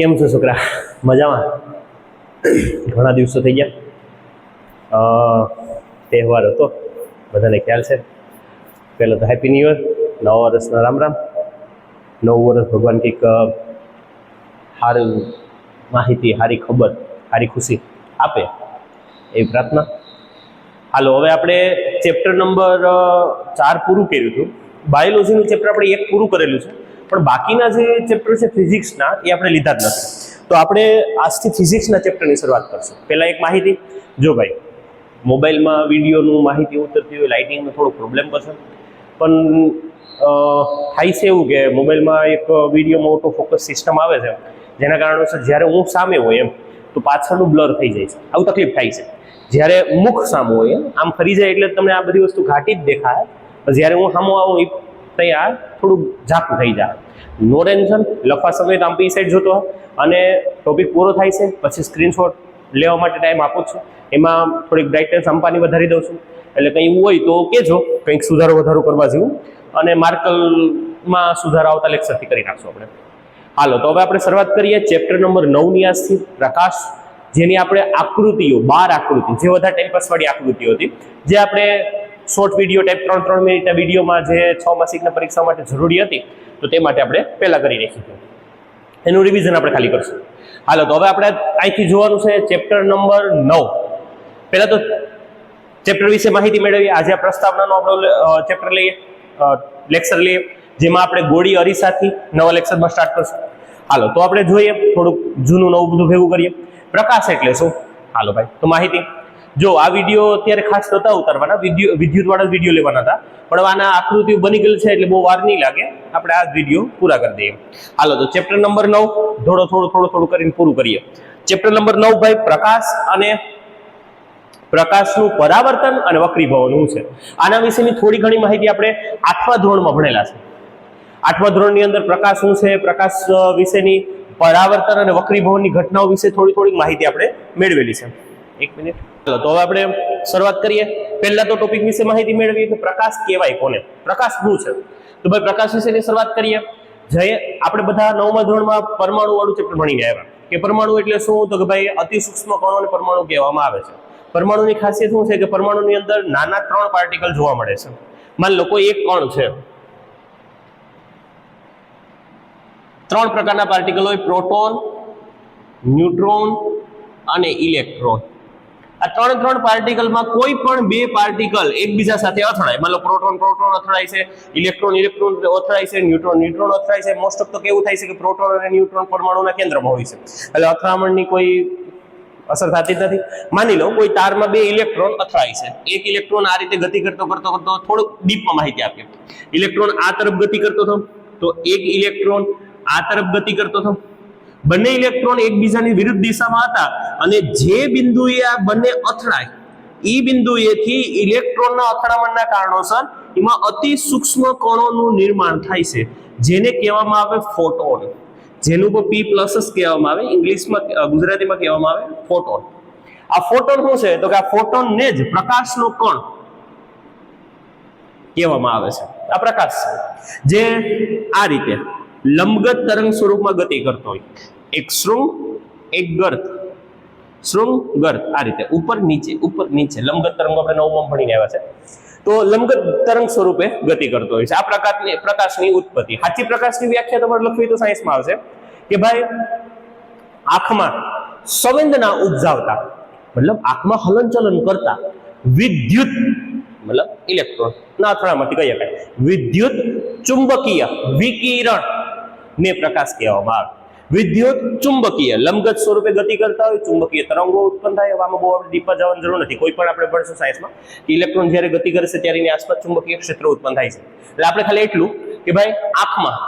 કેમ છો છોકરા? મજામાં? ઘણા દિવસો થઈ ગયા. તહેવાર હતો. બધાને ખ્યાલ છે. પહેલો તો હેપી ન્યૂ યર નવા વર્ષના રામ રામ. નવું વર્ષ ભગવાન કંઈક સારું માહિતી સારી ખબર સારી ખુશી આપે એવી પ્રાર્થના. હાલો, હવે આપણે ચેપ્ટર નંબર ચાર પૂરું કર્યું હતું. બાયોલોજીનું ચેપ્ટર આપણે એક પૂરું કરેલું છે. પણ બાકીના જે ચેપ્ટર છે ફિઝિક્સના એ આપણે લીધા જ નથી. તો આપણે આજથી ફિઝિક્સના ચેપ્ટરની શરૂઆત કરશું. પહેલાં એક માહિતી. જો ભાઈ, મોબાઈલમાં વિડીયોનું માહિતી ઉતરતી હોય લાઇટિંગનો થોડો પ્રોબ્લેમ પડશે પણ થાય છે એવું કે મોબાઈલમાં એક વિડીયોમાં ઓટો ફોકસ સિસ્ટમ આવે છે. જેના કારણે જ્યારે હું સામે હોય એમ, તો પાછળનું બ્લર થઈ જાય છે. આવું તકલીફ થાય છે. જ્યારે મુખ સામું હોય આમ ફરી જાય એટલે તમને આ બધી વસ્તુ ઘાટી જ દેખાય. જ્યારે હું સામો આવું એ ત્યાં થોડુંક ઝાકું થઈ જાય. નો ટેન્શન લખવા સમય આમ પી સાઈડ જોતો અને ટોપિક પૂરો થાય છે, પછી સ્ક્રીનશોટ લેવા માટે ટાઈમ આપું છું. એમાં થોડીક બ્રાઇટનેસ અંપાની વધારી દઉં છું. એટલે કંઈ હોય તો કહેજો, કંઈક સુધારો વધારો કરવા જેવું. અને માર્કલમાં સુધારો આવતા લેક્ચરથી કરી નાખશું આપણે. હાલો, તો હવે આપણે શરૂઆત કરીએ ચેપ્ટર નંબર નવની આજથી. પ્રકાશ, જેની આપણે આકૃતિઓ, બાર આકૃતિ, જે બધા ટાઈમ પાસવાળી આકૃતિઓ હતી, જે આપણે શોર્ટ વીડિયો ટાઈપ ત્રણ ત્રણ મિનિટના વિડીયોમાં જે છ માસિકના પરીક્ષા માટે જરૂરી હતી, તો તે માટે આપણે પહેલાં કરી રાખીશું એનું રિવિઝન આપણે ખાલી કરશું. હાલો, તો હવે આપણે અહીંથી જોવાનું છે ચેપ્ટર નંબર નવ. પહેલાં તો ચેપ્ટર વિશે માહિતી મેળવીએ. આજે આ પ્રસ્તાવનાનો આપણો ચેપ્ટર લઈએ લેક્ચર લઈએ, જેમાં આપણે ગોળી અરીસાથી નવા લેક્ચરમાં સ્ટાર્ટ કરશું. હાલો, તો આપણે જોઈએ, થોડુંક જૂનું, નવું બધું ભેગું કરીએ. પ્રકાશ એટલે શું? હાલો ભાઈ, તો માહિતી. જો આ વીડિયો અત્યારે ખાસ નતા ઉતારવાના વિદ્યુ વિદ્યુતવાળા વીડિયો લેવાના હતા. પણ આના આકૃતિઓ બની ગયેલ છે એટલે બહુ વાર નહીં લાગે. આપણે આ વીડિયો પૂરા કરી દઈએ. હાલો, તો ચેપ્ટર નંબર નવ, થોડો થોડો થોડો થોડું કરીને પૂરું કરીએ. ચેપ્ટર નંબર નવ ભાઈ, પ્રકાશ અને પ્રકાશનું પરાવર્તન અને વક્રીભવનનું છે. આના વિશેની થોડી ઘણી માહિતી આપણે આઠમા ધોરણમાં ભણેલા છે. આઠમા ધોરણની અંદર પ્રકાશ શું છે, પ્રકાશ વિશેની પરાવર્તન અને વક્રીભવનની ઘટનાઓ વિશે થોડી થોડી માહિતી આપણે મેળવેલી છે. એક મિનિટ. તો હવે આપણે શરૂઆત કરીએ. પહેલા તો ટોપિક વિશે માહિતી મેળવીએ કે પ્રકાશ કહેવાય કોને? પ્રકાશ શું છે? તો ભાઈ, પ્રકાશ વિશેની શરૂઆત કરીએ. જઈએ આપણે બધા નવમા ધોરણમાં પરમાણુ વાળું ચેપ્ટર ભણીને આવ્યા. કે પરમાણુ એટલે શું? તો કે ભાઈ અતિ સૂક્ષ્મ કણોને પરમાણુ કહેવામાં આવે છે. પરમાણુની ખાસિયત શું છે? કે પરમાણુની અંદર નાના ત્રણ પાર્ટિકલ જોવા મળે છે. માન લો, કોઈ એક કણ છે. ત્રણ પ્રકારના પાર્ટિકલ હોય, પ્રોટોન, ન્યુટ્રોન અને ઇલેક્ટ્રોન. આ ત્રણ ત્રણ પાર્ટિકલમાં કોઈ પણ બે પાર્ટિકલ એકબીજા સાથે અથડાય. માનો પ્રોટોન પ્રોટોન અથડાય છે ઇલેક્ટ્રોન ઇલેક્ટ્રોન અથડાય છે ન્યુટ્રોન ન્યુટ્રોન અથડાય છે. મોસ્ટ ઓફ તો કેવું થાય છે કે પ્રોટોન અને ન્યુટ્રોન પરમાણુના કેન્દ્રમાં હોય છે. એટલે અથડામણની કોઈ અસર થતી નથી. માની લો કોઈ તારમાં બે ઇલેક્ટ્રોન અથડાય છે. એક ઇલેક્ટ્રોન આ રીતે ગતિ કરતો કરતો કરતો થોડુંક ડીપમાં માહિતી આપીએ. ઇલેક્ટ્રોન આ તરફ ગતિ કરતો હતો, તો એક ઇલેક્ટ્રોન આ તરફ ગતિ કરતો હતો બંને ઇલેક્ટ્રોન એકબીજાની વિરુદ્ધ દિશામાં હતા અને જે બિંદુએ આ બંને અથડાય એ બિંદુએથી ઇલેક્ટ્રોનના અથડામણના કારણોસર એમાં અતિ સૂક્ષ્મ કણોનું નિર્માણ થાય છે, જેને કહેવામાં આવે ફોટોન. જેનું પણ પી પ્લસ જ કહેવામાં આવે, ઇંગ્લિશમાં ગુજરાતીમાં કહેવામાં આવે ફોટોન. આ ફોટોન શું છે? તો કે આ ફોટોનને જ પ્રકાશનો કણ કહેવામાં આવે છે. આ પ્રકાશ જે આ રીતે લંબગત તરંગ સ્વરૂપમાં ગતિ કરતો હોય. એક શૃંગ, એક ગર્ત. શૃંગ, ગર્ત, આ રીતે. ઉપર, નીચે ઉપર, નીચે. લંબગત તરંગ આપણે નવમાં ભણીને આવ્યા છે. તો લંબગત તરંગ સ્વરૂપે ગતિ કરતો હોય છે. આ પ્રકારની, પ્રકાશની ઉત્પત્તિ. સાચી પ્રકાશની વ્યાખ્યા તમારે લખવી તો સાયન્સમાં આવશે કે ભાઈ, આંખમાં સંવેદના ઉપજાવતા, મતલબ આંખમાં હલનચલન કરતા વિદ્યુત, મતલબ ઇલેક્ટ્રોન. ના અથડામાંથી કહી શકાય વિદ્યુત ચુંબકીય વિકિરણ. ને પ્રકાશ કહેવામાં આવે. વિદ્યુત ચુંબકીય લંબગત સ્વરૂપે ગતિ કરતા હોય, ચુંબકીય તરંગો ઉત્પન્ન થાય હવે આમાં બહુ આપણે ડીપા જવાની જરૂર નથી. કોઈ પણ આપણે ભણશું સાયન્સમાં કે ઇલેક્ટ્રોન જ્યારે ગતિ કરે છે ત્યારે એની આસપાસ ચુંબકીય ક્ષેત્ર ઉત્પન્ન થાય છે. એટલે આપણે ખાલી એટલું કે ભાઈ આંખમાં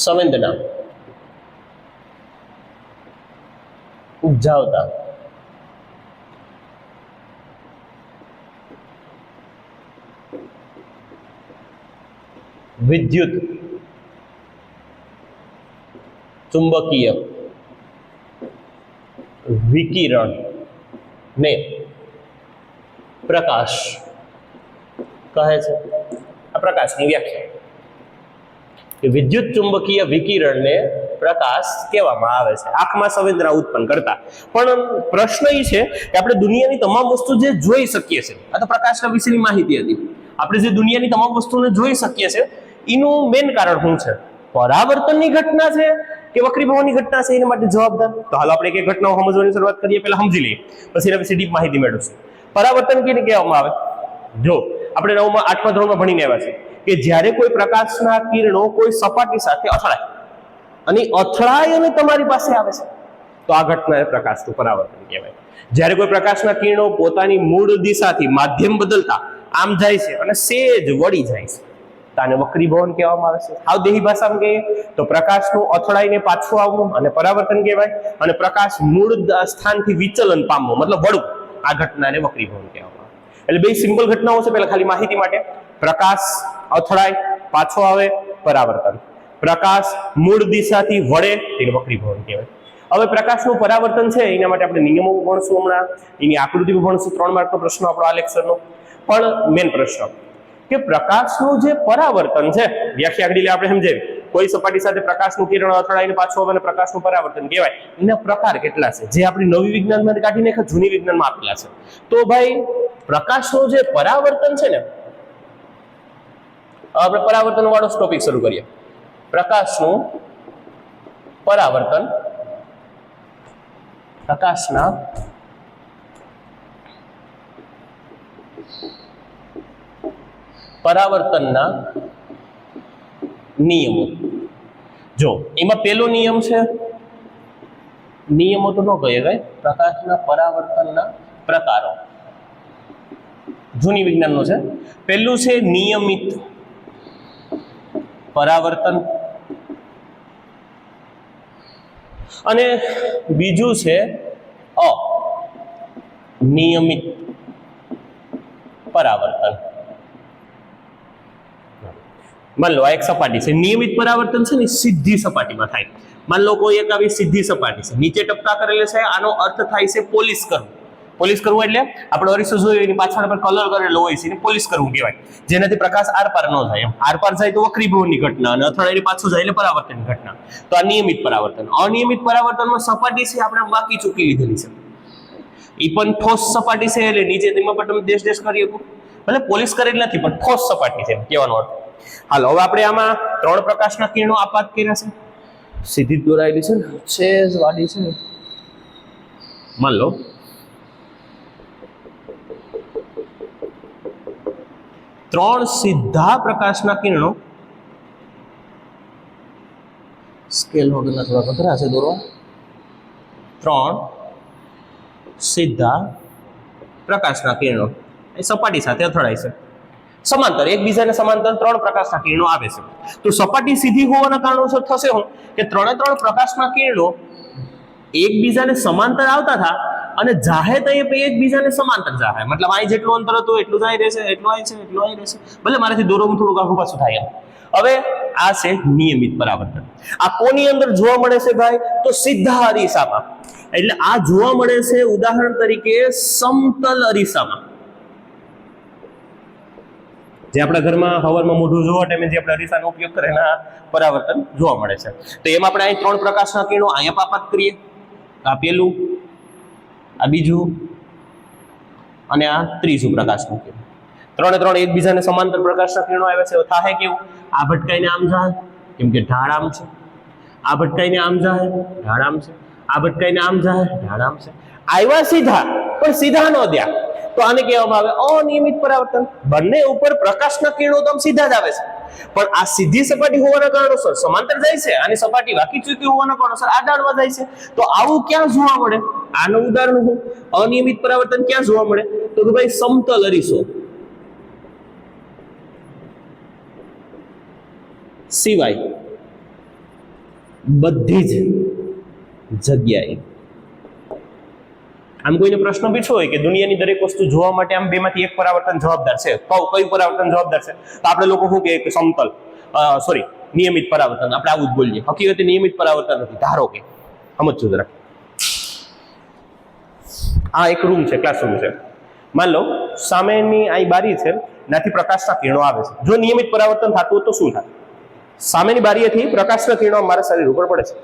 સંવેદના ઉપજાવતા વિદ્યુત ચુંબકીય વિકિરણ ને પ્રકાશ કહે છે. આ પ્રકાશની વ્યાખ્યા. કે વિદ્યુત ચુંબકીય વિકિરણને પ્રકાશ કહેવામાં આવે છે. આંખમાં સંવેદના ઉત્પન્ન કરતા. પણ પ્રશ્ન એ છે કે આપણે દુનિયાની તમામ વસ્તુ જે જોઈ શકીએ છીએ આ તો પ્રકાશના વિશેની માહિતી હતી. આપણે જે દુનિયાની તમામ વસ્તુને જોઈ શકીએ છીએ એનું મેન કારણ શું છે? પરાવર્તનની ઘટના છે કે વક્રીભવનની ઘટના છે એના માટે જવાબદાર? તો હાલ આપણે એક ઘટનાઓ સમજવાની શરૂઆત કરીએ, પહેલા સમજી લઈએ. પછી એના વિશે ડીપ માહિતી મેળવશું. પરાવર્તન કેને કહેવામાં આવે? જો, આપણે નવમાં, આઠમા ધોરણમાં ભણીને આવ્યા છે કે જ્યારે કોઈ પ્રકાશના કિરણો કોઈ સપાટી સાથે અથડાય. અને અથડાય અને તમારી પાસે આવે છે. તો આ ઘટનાને પ્રકાશનું પરાવર્તન કહેવાય. જ્યારે કોઈ પ્રકાશના કિરણો પોતાની મૂળ દિશાથી માધ્યમ બદલતા આમ જાય છે અને સેજ વળી જાય છે. તો આને વક્રીભવન કહેવામાં આવે છે. હાવ દેહી ભાષામાં કહીએ તો પ્રકાશનું અથડાઈને પાછું આવવું અને પરાવર્તન કહેવાય અને પ્રકાશ મૂળ સ્થાનથી વિચલન પામવું, મતલબ વળવું. આ ઘટનાને વક્રીભવન કહેવામાં આવે. એટલે બે સિમ્પલ ઘટનાઓ છે પહેલા ખાલી માહિતી માટે. પ્રકાશ અથડાય, પાછો આવે, પરાવર્તન. પ્રકાશ મૂળ દિશાથી વળે તેને વક્રીભવન કહેવાય. હવે પ્રકાશનું પરાવર્તન છે, એના માટે આપણે નિયમો ભણશું હમણાં. એની આકૃતિ ભણશું, ત્રણ માર્કનો પ્રશ્ન આપણો આ લેક્ચરનો પણ મેન પ્રશ્ન કે પ્રકાશનું જે પરાવર્તન છે, વ્યાખ્યા આગળ આપણે સમજે કોઈ સપાટી સાથે પ્રકાશનું કિરણ અથડાઈને પાછું આવે પ્રકાશનું પરાવર્તન કહેવાય. એના પ્રકાર કેટલા છે? જે આપણી નવી વિજ્ઞાનમાં કાઢીને જૂની વિજ્ઞાનમાં આપેલા છે. તો ભાઈ, પ્રકાશનું જે પરાવર્તન છે ને આપણે પરાવર્તન વાળો ટોપિક શરૂ કરીએ. પ્રકાશનું પરાવર્તન, પ્રકાશના પરાવર્તનના નિયમો. જો, એમાં પેલો નિયમ છે, નિયમો તો ન કહીએ કઈ, પ્રકાશના પરાવર્તનના પ્રકારો. જૂની વિજ્ઞાનનો છે. પહેલું છે નિયમિત પરાવર્તન. અને બીજું છે અનિયમિત પરાવર્તન. માન લો આ એક સપાટી છે. નિયમિત પરાવર્તન છે ને સીધી સપાટીમાં થાય. માન લો કોઈ એક આવી સીધી સપાટી છે. નીચે ટપકા કરેલે છે, આનો અર્થ થાય છે પોલિશ કરવું. પોલિશ કરવું એટલે આપણે અરીસો જોયું એની પાછળ પર કલર કરેલો હોય છે એને પોલિશ કરવું કહેવાય. જેનાથી પ્રકાશ આર પાર ન જાય. એમ આર પાર જાય તો વક્રીભવનની ઘટના અને અથડાઈને પાછું જાય એટલે પરાવર્તનની ઘટના. તો આ નિયમિત પરાવર્તન. અનિયમિત પરાવર્તનમાં સપાટી છે આપણે બાકી ચૂકી લીધેલી છે. એ પણ ઠોસ સપાટી છે એટલે નીચે તેમાં પણ તમે દેશ દેશ કરી શકો. ભલે પોલિશ કરેલ નથી, પણ ઠોસ સપાટી છે કહેવાનો અર્થ. હાલો હવે આપણે આમાં ત્રણ પ્રકાશના કિરણો આપાત કર્યા છે. સીધી દોરાયેલી છે ને? છે વાડી છે ને. માન લો. ત્રણ સીધા પ્રકાશના કિરણો. સ્કેલ વગરના થોડા કચરા છે દોરવા. ત્રણ સીધા પ્રકાશના કિરણો. એ સપાટી સાથે અથડાય છે. સમાંતર, એકબીજાને સમાંતર ત્રણ પ્રકાશના કિરણો આવે છે. તો સપાટી સીધી હોવાના કારણોસર થશે હું કે ત્રણે ત્રણ પ્રકાશના કિરણો એકબીજાને સમાંતર આવતા હતા અને જાહે તો એકબીજાને સમાંતર જાહે. મતલબ અહીં જેટલું અંતર હતું, એટલું જ અહીં રહેશે, એટલું અહીં છે, એટલું અહીં રહેશે. ભલે મારાથી દોરવું થોડુંક આખું પાછું થાય હવે આ છે નિયમિત પરાવર્તન. આ કોની અંદર જોવા મળે છે ભાઈ? તો સીધા અરીસામાં એટલે આ જોવા મળે છે ઉદાહરણ તરીકે સમતલ અરીસામાં. જે આપણા ઘરમાં હવનમાં મોઢું જોવા ટાઈમે જે આપણે અરીસાનો ઉપયોગ કરે એના પરાવર્તન જોવા મળે છે. તો એમાં આપણે અહીં ત્રણ પ્રકાશના કિરણો અહીંયા પાપાત કરીએ. આ પેલું, આ બીજું અને આ ત્રીજું પ્રકાશનું કિરણ ત્રણે ત્રણ એકબીજાને સમાંતર પ્રકાશના કિરણો આવે છે. થાય કેવું? આ ભટકાઈને આમ જાય, કેમ કે ઢાળ આમ છે. આ ભટકાઈને આમ જાય, ઢાળ આમ છે. આ ભટકાઈને આમ જાય, ઢાળ આમ છે. આવ્યા સીધા, પણ સીધા ન દ્યા તો આને કહેવામાં આવે અનિયમિત પરાવર્તન. બંને ઉપર પ્રકાશના કિરણો તો સીધા જ આવે છે. પણ આ સીધી સપાટી હોવાના કારણોસર સમાંતર જાય છે અને સપાટી વાકી ચૂકી હોવાના કારણોસર આ ડાળમાં જાય છે. તો આવું ક્યાં જોવા મળે? આનું ઉદાહરણ હું. અનિયમિત પરાવર્તન ક્યાં જોવા મળે? તો કે ભાઈ સમતલ અરીસો. સિવાય બધી જ જગ્યાએ આમ કોઈને પ્રશ્ન પૂછ્યો હોય કે દુનિયાની દરેક વસ્તુ જોવા માટે આમ બેમાંથી એક પરાવર્તન જવાબદાર છે? કયું પરાવર્તન જવાબદાર છે? તો આપણે લોકો શું કે સમતલ સોરી નિયમિત પરાવર્તન. આપણે આવું જ બોલીએ. હકીકતે નિયમિત પરાવર્તન નથી. ધારો કે, સમજજો જરા. આ એક રૂમ છે ક્લાસરૂમ છે. માન લો, સામેની આ બારી છે નાથી પ્રકાશના કિરણો આવે છે. જો નિયમિત પરાવર્તન થતું હોય તો શું થાય? સામેની બારીએથી પ્રકાશના કિરણો મારા શરીર ઉપર પડે છે.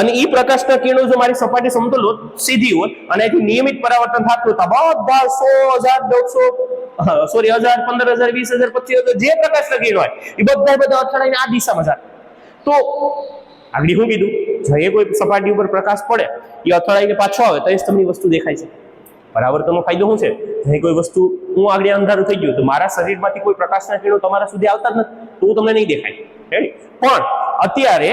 અને એ પ્રકાશના કિરણો જો મારી સપાટી સમતલ હોત સીધી હોત અને એથી નિયમિત પરાવર્તન થતું હોય તો બધા સો હજાર, દોઢસો સોરી હજાર, પંદર હજાર, વીસ હજાર, પચીસ હજાર, જે પ્રકાશના કિરણો હોય એ બધા બધા અથડાઈને આ દિશામાં જાય તો આગળ શું કીધું, જો કોઈ સપાટી ઉપર પ્રકાશ પડે એ અથડાઈને પાછો આવે, તો એ સ્તંભની વસ્તુ દેખાય છે. પરાવર્તનનો ફાયદો શું છે? જો કોઈ વસ્તુ હું આગળ અંધારું થઈ ગયું, તો મારા શરીરમાંથી કોઈ પ્રકાશના કિરણો તમારા સુધી આવતા જ નથી, તો તમને નહીં દેખાય? પણ અત્યારે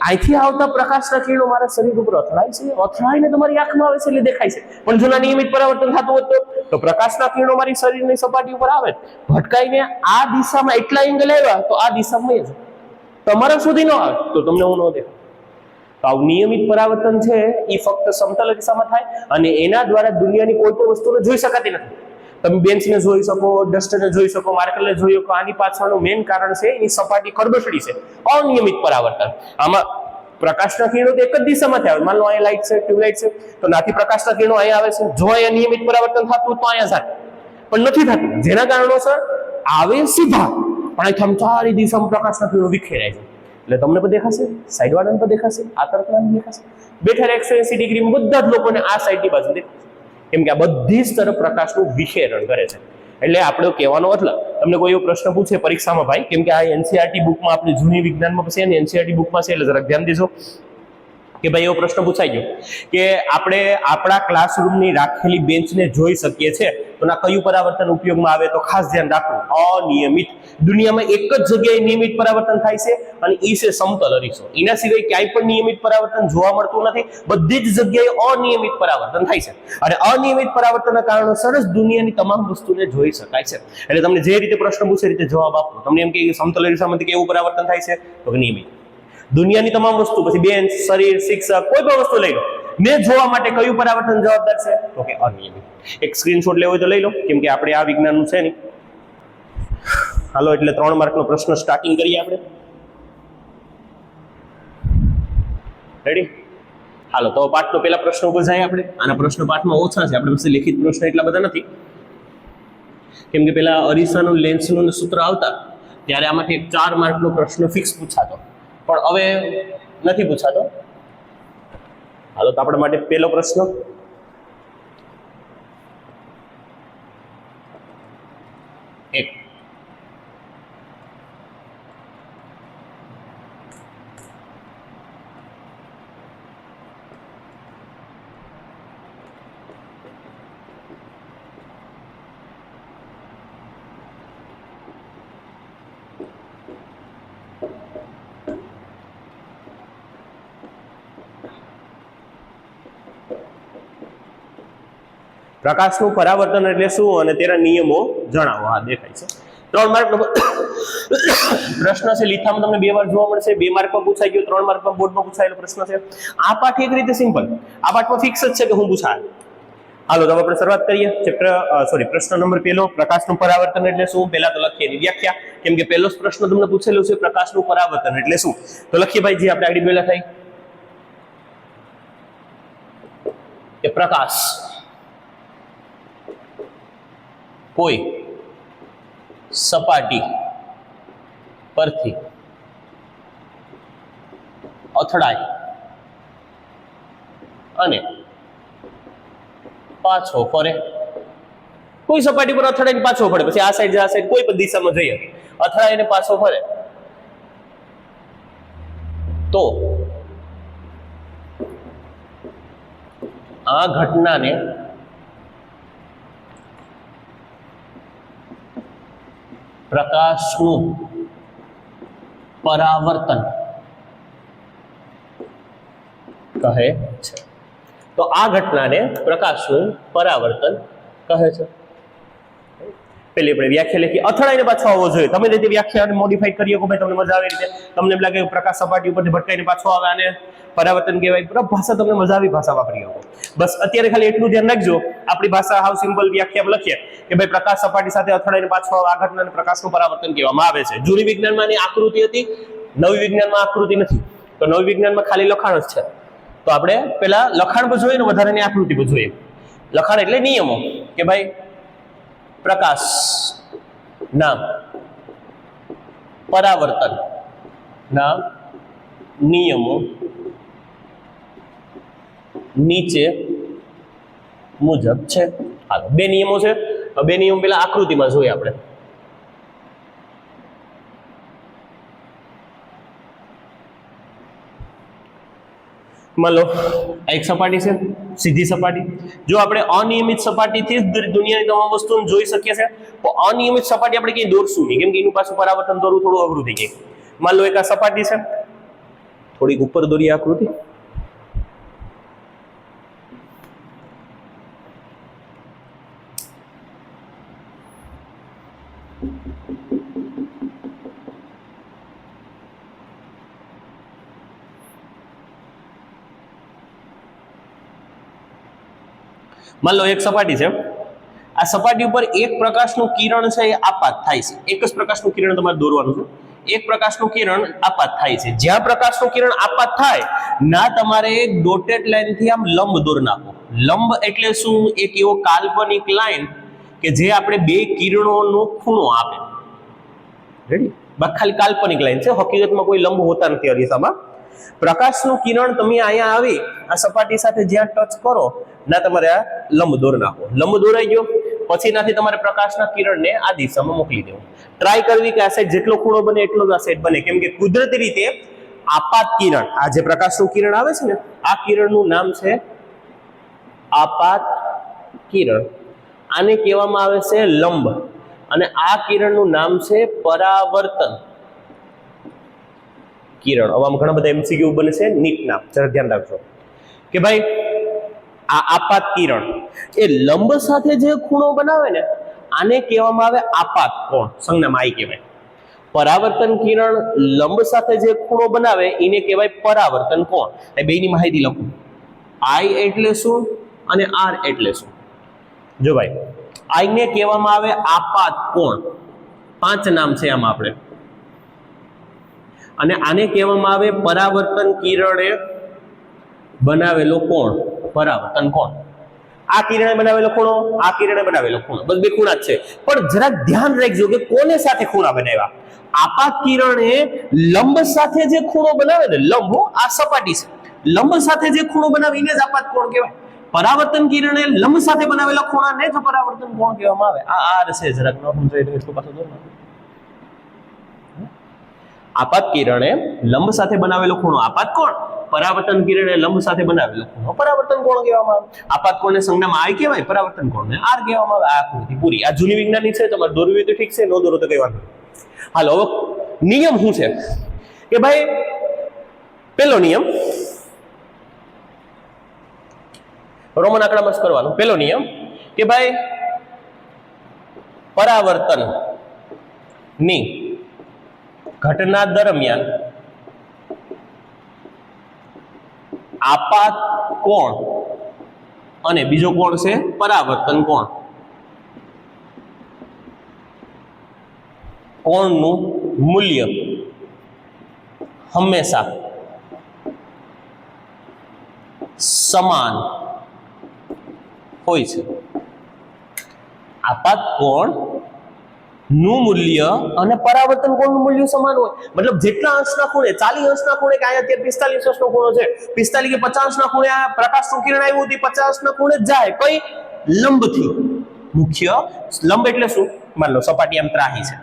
અહીંથી આવતા પ્રકાશના કિરણો મારા શરીર ઉપર અથડાય છે. અથડાઈને તમારી આંખમાં આવે છે એટલે દેખાય છે. પણ જો નિયમિત પરાવર્તન થતું હોત તો પ્રકાશના કિરણો મારી શરીરની સપાટી ઉપર આવે. ભટકાઈને આ દિશામાં એટલા એંગલ આવ્યા તો આ દિશામાં જ તમારા સુધી ન આવે તો તમને હું ન દેખાય તો આવું નિયમિત પરાવર્તન છે એ ફક્ત સમતલ દિશામાં થાય અને એના દ્વારા દુનિયાની કોઈ પણ વસ્તુને જોઈ શકાતી નથી. તમે બેન્ચને જોઈ શકો ડસ્ટને જોઈ શકો, માર્કરને જોઈ શકો, આની પાછળનું મેઇન કારણ છે એની સપાટી ખરબસડી છે, અનિયમિત પરાવર્તન. આમાં પ્રકાશના કિરણો તો એક જ થાય માન લો અહીંયા લાઈટ છે ટ્યુબલાઇટ છે, તો નાથી પ્રકાશના કિરણો અહીંયા આવે છે. જો અહીંયા નિયમિત પરાવર્તન થતું તો અહીંયા થાય પણ નથી થતું. જેના કારણોસર આવે સીધા. પણ અહીં થમચારી ચારે દિશામાં પ્રકાશના કિરણો વિખેરાય છે. એટલે તમને પણ દેખાશે સાઈડ વાળાને પણ દેખાશે, આ તરફના દેખાશે. બેઠા એકસો એસી ડિગ્રીમાં બધા જ લોકોને આ સાઈડની બાજુ દેખાશે કેમ કે આ બધી જ તરફ પ્રકાશનું વિખેરણ કરે છે. એટલે આપણો કહેવાનો મતલબ, તમને કોઈ એવો પ્રશ્ન પૂછે પરીક્ષામાં ભાઈ, કેમ કે આ એનસીઆરટી બુકમાં આપણે જૂની વિજ્ઞાનમાં પછી અને એનસીઆરટી બુકમાં છે એટલે જરાક ધ્યાન દેજો. કે ભાઈ એવો પ્રશ્ન પૂછાઈ ગયો કે આપણે આપણા ક્લાસરૂમની રાખેલી બેન્ચને જોઈ શકીએ છીએ તો કયું પરાવર્તન ઉપયોગમાં આવે તો ખાસ ધ્યાન રાખવું. અનિયમિત. દુનિયામાં એક જ જગ્યાએ નિયમિત પરાવર્તન થાય છે અને એ છે સમતલ અરીસો. એના સિવાય ક્યાંય પણ નિયમિત પરાવર્તન જોવા મળતું નથી. બધી જ જગ્યાએ અનિયમિત પરાવર્તન થાય છે. અને અનિયમિત પરાવર્તનના કારણે સરસ દુનિયાની તમામ વસ્તુને જોઈ શકાય છે. એટલે તમને જે રીતે પ્રશ્ન પૂછે રીતે જવાબ આપો. તમને એમ કે સમતલ અરીસામાંથી કેવું પરાવર્તન થાય છે? તો નિયમિત. દુનિયાની તમામ વસ્તુ, પછી બેન શરીર, શિક્ષક, કોઈ પણ વસ્તુ લઈ લો. મેં જોવા માટે કયું પરાવર્તન જવાબદાર છે? તો કે અનિયમિત. એક સ્ક્રીનશોટ લેવો હોય તો લઈ લો. કેમ કે આપણે આ વિજ્ઞાનનું છે નહીં. હાલો, એટલે ત્રણ માર્કનો પ્રશ્ન સ્ટાર્ટિંગ કરીએ આપણે. રેડી હાલો, તો પાઠનો પહેલા પ્રશ્ન ઊભો જાય આપણે. આના પ્રશ્ન પાઠમાં ઓછા છે, આપણે પાસે લેખિત પ્રશ્ન એટલા બધા નથી. કેમ કે પેલા અરીસાનું, લેન્સનું સૂત્ર આવતા, ત્યારે આમાંથી ચાર માર્કનો પ્રશ્ન ફિક્સ પૂછાતો. પણ હવે નથી પૂછાતો. હાલો, તો આપણા માટે પહેલો પ્રશ્ન. એક. પ્રકાશનું પરાવર્તન એટલે શું અને તેના નિયમો જણાવો. હા, દેખાય છે. ત્રણ માર્ક પ્રશ્ન છે, લીથામાં તમને બે વાર જોવા મળશે. બે માર્કમાં પૂછાઈ ગયો, ત્રણ માર્કમાં બોર્ડમાં પૂછાયેલો પ્રશ્ન છે. આ પાઠ એક રીતે સિમ્પલ. આ પાઠમાં ફિક્સ જ છે કે હું પૂછાય? હાલો, તો આપણે શરૂઆત કરીએ. ચેપ્ટર સોરી પ્રશ્ન નંબર પહેલો, પ્રકાશનું પરાવર્તન એટલે શું? પહેલા તો લખીએ એની વ્યાખ્યા. કેમ કે પહેલો પ્રશ્ન તમને પૂછેલો છે, પ્રકાશનું પરાવર્તન એટલે શું? તો લખીએ ભાઈ, જે આપણે આગળ પહેલા થાય કે પ્રકાશ. કોઈ સપાટી પરથી અથડાય અને પાછો ફરે. કોઈ સપાટી પર અથડાઈને પાછો ફરે. પછી આ સાઈડ આ સાઈડ કોઈ પણ દિશામાં જઈએ અથડાઈને પાછો ફરે. તો આ ઘટનાને પ્રકાશનું પરાવર્તન કહે છે. તો આ ઘટનાને પ્રકાશનું પરાવર્તન કહે છે. પેલી આપણે વ્યાખ્યા લખી. અથડાઈને પાછો આવવો જોઈએ. તમે રીતે વ્યાખ્યા મોડિફાઈ કરી શકો, ભાઈ, તમને મજા આવે રીતે. તમને એમ લાગે કે પ્રકાશ સપાટી ઉપરથી ભટકાઈને પાછો આવે અને પરાવર્તન કહેવાય. બરાબર, ભાષા તમને મજા આવી ભાષા વાપરી શકો. બસ, અત્યારે ખાલી એટલું ધ્યાન રાખજો. આપણી ભાષા હાવ સિમ્પલ વ્યાખ્યા લખીએ કે ભાઈ, પ્રકાશ સપાટી સાથે અથડાઈને પાછો આવે. આ ઘટનાને પ્રકાશનું પરાવર્તન કહેવામાં આવે છે. જૂની વિજ્ઞાનમાં આકૃતિ હતી. નવી વિજ્ઞાનમાં આકૃતિ નથી. તો નવી વિજ્ઞાનમાં ખાલી લખાણ જ છે. તો આપણે પેલા લખાણ પર જોઈએ ને વધારાની આકૃતિ પર જોઈએ. લખાણ એટલે નિયમો. કે ભાઈ પ્રકાશ, નામ, પરાવર્તન ના નિયમો, નીચે મુજબ છે. હાલો, બે નિયમો છે. બે નિયમો પેલા આકૃતિમાં જોઈએ આપણે. માન લો. આ એક સપાટી છે, સીધી સપાટી. જો આપણે અનિયમિત સપાટીથી જ દુનિયાની તમામ વસ્તુને જોઈ શકીએ છે તો અનિયમિત સપાટી આપણે ક્યાંય દોરશું નહીં. કેમ કે એનું પાછું પરાવર્તન દોરવું થોડું અઘરું થઈ જાય. માન લો એક આ સપાટી છે. થોડીક ઉપર દોરી આકૃતિ. માન લો એક સપાટી છે. આ સપાટી ઉપર એક પ્રકાશનું કિરણ છે એ આપાત થાય છે. એક જ પ્રકાશનું કિરણ તમારે દોરવાનું છે. એક પ્રકાશનું કિરણ આપાત થાય છે. જ્યાં પ્રકાશનું કિરણ આપાત થાય, ના તમારે ડોટેડ લાઈનથી આમ લંબ દોર નાખો લંબ એટલે શું? એક એવો કાલ્પનિક લાઈન કે જે આપણે બે કિરણોનો ખૂણો આપે. રેડી ખાલી કાલ્પનિક લાઈન છે. હકીકતમાં કોઈ લંબ હોતા નથી અરીસામાં પ્રકાશનું કિરણ તમે અહીંયા આવી, આ સપાટી સાથે જ્યાં ટચ કરો, ના તમારે આ લંબ દોર નાખો. લંબ દોરાઈ ગયો. પછીનાથી તમારે પ્રકાશના કિરણને આ દિશામાં મોકલી દેવું. ટ્રાય કરવી કે આ સાઈડ જેટલો ખૂણો બને એટલો જ આ સાઈડ બને. કેમ કે કુદરતી રીતે આપાત કિરણ, આ જે પ્રકાશનું કિરણ આવે છે ને, આ કિરણનું નામ છે આપાત કિરણ. આને કહેવામાં આવે છે લંબ. અને આ કિરણનું નામ છે પરાવર્તન કિરણ. હવે આમાં ઘણા બધા એમસીક્યુ બને છે નીટના. જરા ધ્યાન રાખજો. કે ભાઈ આ આપાત કિરણ. એ લંબ સાથે જે ખૂણો બનાવે ને, આને કહેવામાં આવે આપાત કોણ? સંજ્ઞામાં આઈ કહેવાય. પરાવર્તન કિરણ લંબ સાથે જે ખૂણો બનાવે, એને કહેવાય પરાવર્તન કોણ? એ બેની માહિતી લખું. આઈ એટલે શું? અને આર એટલે શું? જો ભાઈ, આઈને કહેવામાં આવે આપાત કોણ? પાંચ નામ છે આમાં આપણે. અને આને કહેવામાં આવે પરાવર્તન કિરણે બનાવેલો કોણ? પરાવર્તન કોણ? આ કિરણે બનાવેલો ખૂણો, આ કિરણે બનાવેલો ખૂણો. બસ બે ખૂણા જ છે. પણ જરાક ધ્યાન રાખજો કે કોને સાથે ખૂણા બનાવ્યા? આપા કિરણે લંબ સાથે જે ખૂણો બનાવે ને, લંબ આ સપાટી છે. લંબ સાથે જે ખૂણો બનાવે એને જ આપાત કોણ કહેવાય? પરાવર્તન કિરણે લંબ સાથે બનાવેલા ખૂણાને જ પરાવર્તન કોણ કહેવામાં આવે? આ આર છે, જરાક ન સમજાય તો એટલું પાછું દોર આપાત કિરણે લંબ સાથે બનાવેલો ખૂણો. આપાત કોણ? પરાવર્તન કિરણે લંબ સાથે બનાવેલો ખૂણો. પરાવર્તન કોણ કહેવામાં આવે? આપાત કોણને સંજ્ઞામાં આઈ કહેવાય? પરાવર્તન કોણને આર કહેવામાં આવે? આ આકૃતિ પૂરી. આ જૂની વિજ્ઞાનની છે તમારે દોરવી તો ઠીક છે ન દોરો તો કઈ વાંધો હાલો નિયમ શું છે? કે ભાઈ પેલો નિયમ રોમન આંકડામાં જ કરવાનો. પેલો નિયમ કે ભાઈ પરાવર્તનની ઘટના દરમિયાન આપાત કોણ? અને બીજો કોણ છે? પરાવર્તન કોણ? કોણનું મૂલ્ય? હંમેશા સમાન હોય છે. આપાત કોણ? નું મૂલ્ય અને પરાવર્તન કોણનું મૂલ્ય સમાન હોય. મતલબ જેટલા અંશના ખૂણે, ચાલીસ અંશના ખૂણે કે અહીંયા અત્યારે પિસ્તાલીસ અંશનો ખૂણો છે, પિસ્તાલીસ કે પચાસ ના ખૂણે આ પ્રકાશનું કિરણ આવ્યું હતું પચાસ ના ખૂણે જાય કઈ લંબથી. મુખ્ય લંબ એટલે શું? માન લો સપાટી આમ ત્રાહી છે.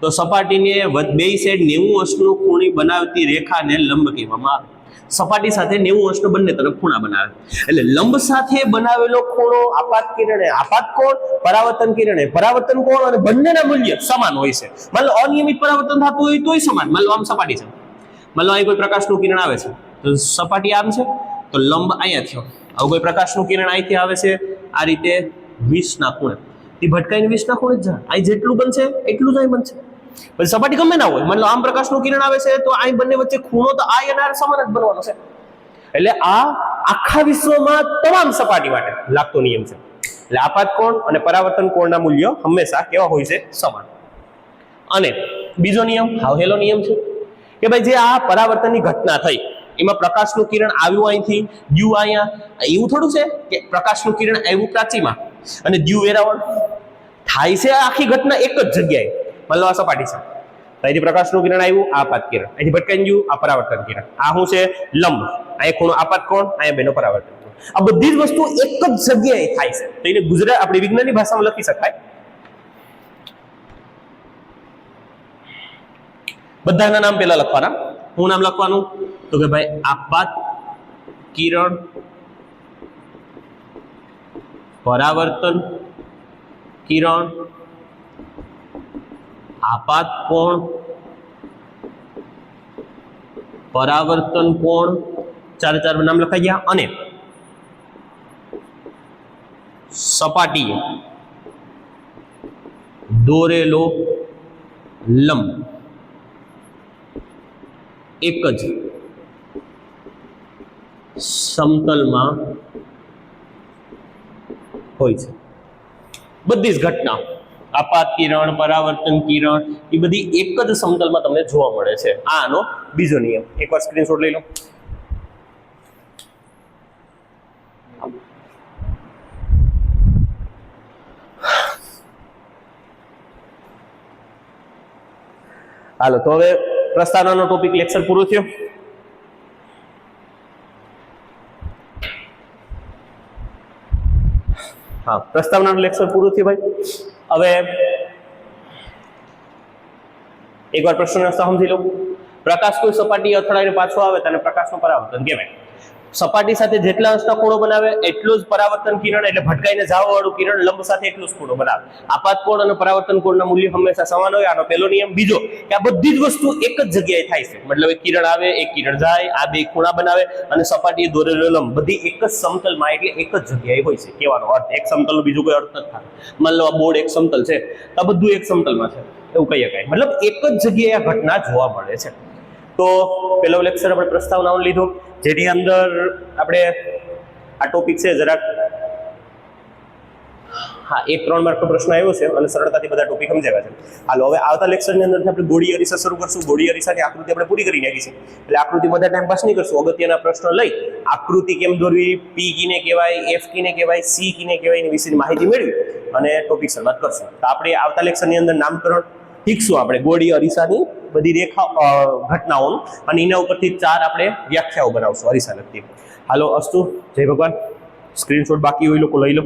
તો સપાટીને બે સાઈડ નેવું અંશનું ખૂણી બનાવતી રેખાને લંબ કહેવામાં આવે. સપાટી સાથે નેવું અંશનો બંને તરફ ખૂણા બનાવે. એટલે લંબ સાથે બનાવેલો ખૂણો આપાત કિરણે આપાત કોણ? પરાવર્તન કિરણે. પરાવર્તન કોણ? અને બંનેના મૂલ્ય સમાન હોય છે. માન લો અનિયમિત પરાવર્તન થતું હોય તોય સમાન. માન લો આમ સપાટી છે. માન લો અહીં કોઈ પ્રકાશનું કિરણ આવે છે. તો સપાટી આમ છે. તો લંબ અહીંયા થયો. આવું કોઈ પ્રકાશનું કિરણ અહીંથી આવે છે? આ રીતે વીસના ખૂણે. એ ભટકાઈને વીસના ખૂણે જ જાય અહીં જેટલું બનશે, એટલું જ અહીં બનશે. પછી સપાટી ગમે ના હોય મતલબ આમ પ્રકાશનું કિરણ આવે છે, તો અહીં બંને વચ્ચે ખૂણો તો આ અને સમાન જ બનવાનો છે. એટલે આ આખા વિશ્વમાં તમામ સપાટી માટે લાગતો નિયમ છે. એટલે આપાત કોણ અને પરાવર્તન કોણના મૂલ્યો હંમેશા કેવા હોય છે? સમાન. અને બીજો નિયમ હાવહેલો નિયમ છે, કે ભાઈ જે આ પરાવર્તનની ઘટના થઈ, એમાં પ્રકાશનું કિરણ આવ્યું અહીંથી દ્યુ અહીંયા, એવું થોડું છે કે પ્રકાશનું કિરણ આવ્યું પ્રાચીમાં? અને દ્યુ વેરાવળ? થાય છે આખી ઘટના એક જ જગ્યાએ. માની સપાટી છે અહીંથી પ્રકાશનું કિરણ આવ્યું આપાત કિરણ. અહીંથી ભટકાઈ ગયું, આ પરાવર્તન કિરણ. આ શું છે? લંબ. અહીંયા ખૂણો આપાત કોણ? અહીંયા બેનો પરાવર્તન આ બધી જ વસ્તુ એક જ જગ્યાએ થાય છે. તો એને ગુજરાત આપણી વિજ્ઞાનની ભાષામાં લખી શકાય. બધાના નામ પહેલા લખવાના. હું નામ લખવાનું? તો કે ભાઈ આપાત કિરણ પરાવર્તન કિરણ આપાત કોણ? પરાવર્તન કોણ? ચાર ચાર નામ લખાઈ ગયા. અને સપાટીએ દોરેલો લંબ એક જ સમતલમાં હોય છે. બધી જ ઘટના આપાત કિરણ, પરાવર્તન કિરણ, એ બધી એક જ સમતલમાં તમને જોવા મળે છે. આ આનો બીજો નિયમ. એકવાર સ્ક્રીનશોટ લઈ લો. હાલો, તો હવે પ્રસ્તાવનાનો ટોપિક લેક્ચર પૂરો થયો. હા, પ્રસ્તાવનાનું લેક્ચર પૂરું થયું ભાઈ. હવે એકવાર પ્રશ્ન સમજી લો પ્રકાશ કોઈ સપાટી અથડાઈને પાછો આવે તેને પ્રકાશનું પરાવર્તન કહેવાય. સપાટી સાથે જેટલા અંશના ખૂણો બનાવે, એટલું જ પરાવર્તન કિરણ એટલે ભટકાઈને વાળું કિરણ લંબ સાથે એટલું જ ખૂણો બનાવે. આપાત કોણ અને પરાવર્તન કોણના મૂલ્ય હંમેશા સમાન હોય, આનો પહેલો નિયમ બીજો, કે આ બધી જ વસ્તુ એક જ જગ્યાએ થાય છે. મતલબ એક કિરણ આવે, એક કિરણ જાય, આ બે ખૂણા બનાવે અને સપાટી દોરેલો લંબ, બધી એક જ સમતલમાં એટલે એક જ જગ્યાએ હોય છે. કહેવાનો અર્થ, એક સમતલનો બીજો કોઈ અર્થ નથી થાય માન લો આ બોર્ડ એક સમતલ છે આ બધું એક સમતલમાં છે. એવું કહી શકાય મતલબ એક જ જગ્યાએ આ ઘટના જોવા મળે છે. તો પેલો લેક્ચર આપણે પ્રસ્તાવનાઓ લીધો. જેની અંદર આપણે આ ટોપિક છે જરાક હા, એક ત્રણ માર્કનો પ્રશ્ન આવ્યો છે અને સરળતાથી બધા ટોપિક સમજાવ્યા છે. હાલો, હવે આવતા લેક્ચરની અંદરથી આપણે ગોળી અરીસા શરૂ કરશું. ગોળી અરીસાની આકૃતિ આપણે પૂરી કરી નાખી છે એટલે આકૃતિ બધા ટાઈમ પાસ નહીં કરશું. અગત્યના પ્રશ્નો લઈ આકૃતિ કેમ દોરવી પી કીને કહેવાય એફ કીને કહેવાય સી કીને કહેવાય, એની વિશેની માહિતી મેળવી અને ટોપિક શરૂઆત કરશું. તો આપણે આવતા લેક્ચરની અંદર નામકરણ શીખશું આપણે. ગોળી અરીસાની બધી રેખા ઘટનાઓનું અને એના ઉપરથી ચાર આપણે વ્યાખ્યાઓ બનાવશું અરીસા લગતી. હાલો અસ્તુ, જય ભગવાન. સ્ક્રીનશોટ બાકી હોય લોકો લઈ લો.